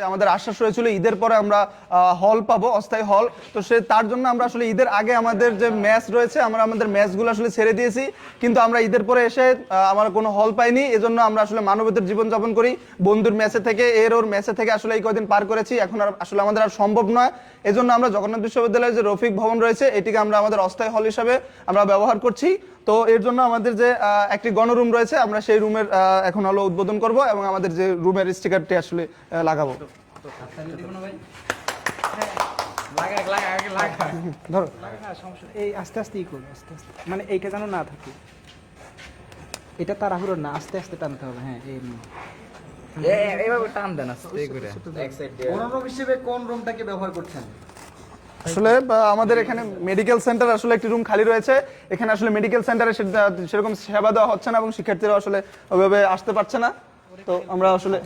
যে আমাদের আশ্বাস রয়েছিল, ঈদের পরে আমরা হল পাবো, অস্থায়ী হল তো সে, তার জন্য আমরা আসলে ঈদের আগে আমাদের যে ম্যাচ রয়েছে, আমরা আমাদের ম্যাচগুলো আসলে ছেড়ে দিয়েছি। কিন্তু আমরা ঈদের পরে এসে আমরা কোনো হল পাইনি। এজন্য আমরা আসলে মানবতার জীবনযাপন করি। বন্ধুর ম্যাচে থেকে, এর ওর ম্যাচে থেকে আসলে এই কদিন পার করেছি। এখন আর আসলে আমাদের আর সম্ভব নয়। এজন্য আমরা জগন্নাথ বিশ্ববিদ্যালয়ের যে রফিক ভবন রয়েছে, এটিকে আমরা আমাদের অস্থায়ী হল হিসাবে আমরা ব্যবহার করছি। তো এর জন্য আমাদের যে একটি গণরুম রয়েছে, আমরা সেই রুমের এখন হলো উদ্বোধন করব এবং আমাদের যে রুমের স্টিকারটি আসলে লাগাবো। মানে এইটা যেন না থাকে এটা তাড়াহুড়ো না আস্তে আস্তে টানতে হবে হ্যাঁ এই এইভাবে টান দেন হিসেবে কোন রুমটাকে ব্যবহার করছেন আসলে আমাদের এখানে মেডিকেল সেন্টার আসলে একটি রুম খালি রয়েছে। এখানে আসলে মেডিকেল সেন্টারে সেরকম সেবা দেওয়া হচ্ছে না এবং শিক্ষার্থীরা আসলে ওইভাবে আসতে পারছে না। তো আমরা আসলে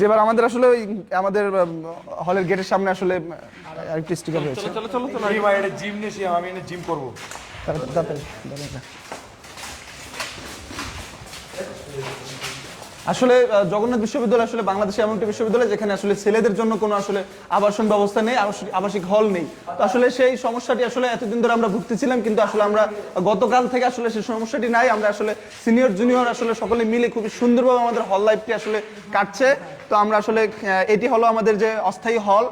যেবার আমাদের আসলে ওই আমাদের হলের গেটের সামনে আসলে আরেকটি স্টিকার রয়েছে। জিমনেশিয়াম আমি এনে জিম করব। তাড়াতাড়ি। আসলে জগন্নাথ বিশ্ববিদ্যালয় আসলে বাংলাদেশে এমন একটি বিশ্ববিদ্যালয় যেখানে আসলে ছেলেদের জন্য কোনো আসলে আবাসন ব্যবস্থা নেই, আবাসিক- হল নেই। তো আসলে সেই সমস্যাটি আসলে এতদিন ধরে আমরা ভুগতেছিলাম, কিন্তু আসলে আমরা গতকাল থেকে আসলে সেই সমস্যাটি নাই। আমরা আসলে সিনিয়র, জুনিয়র আসলে সকলে মিলে খুবই সুন্দরভাবে আমাদের হল লাইফটি আসলে কাটছে। তো আমরা আসলে এটি হলো আমাদের যে অস্থায়ী হল।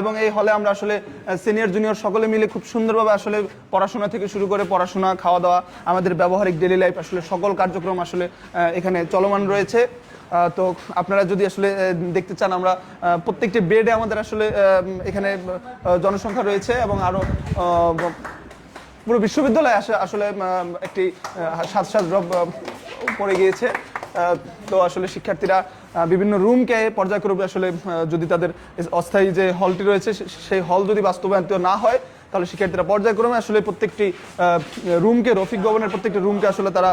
এবং এই হলে আমরা আসলে সিনিয়র জুনিয়র সকলে মিলে খুব সুন্দরভাবে আসলে পড়াশোনা থেকে শুরু করে পড়াশোনা খাওয়া দাওয়া আমাদের ব্যবহারিক ডেলি লাইফ আসলে সকল কার্যক্রম আসলে এখানে চলমান রয়েছে। তো আপনারা যদি আসলে দেখতে চান আমরা প্রত্যেকটি বেডে আমাদের আসলে এখানে জনসংখ্যা রয়েছে এবং আরও পুরো বিশ্ববিদ্যালয়ে আসে, আসলে একটি রব পড়ে গিয়েছে। তো আসলে শিক্ষার্থীরা বিভিন্ন রুমকে পর্যায়ক্রমে আসলে যদি তাদের অস্থায়ী যে হলটি রয়েছে সেই হল যদি বাস্তবায়িত না হয়, তাহলে শিক্ষার্থীরা পর্যায়ক্রমে আসলে প্রত্যেকটি রুমকে, রফিক ভবনের প্রত্যেকটি রুমকে আসলে তারা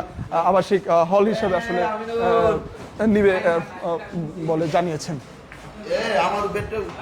আবাসিক হল হিসেবে আসলে নিবে বলে জানিয়েছেন।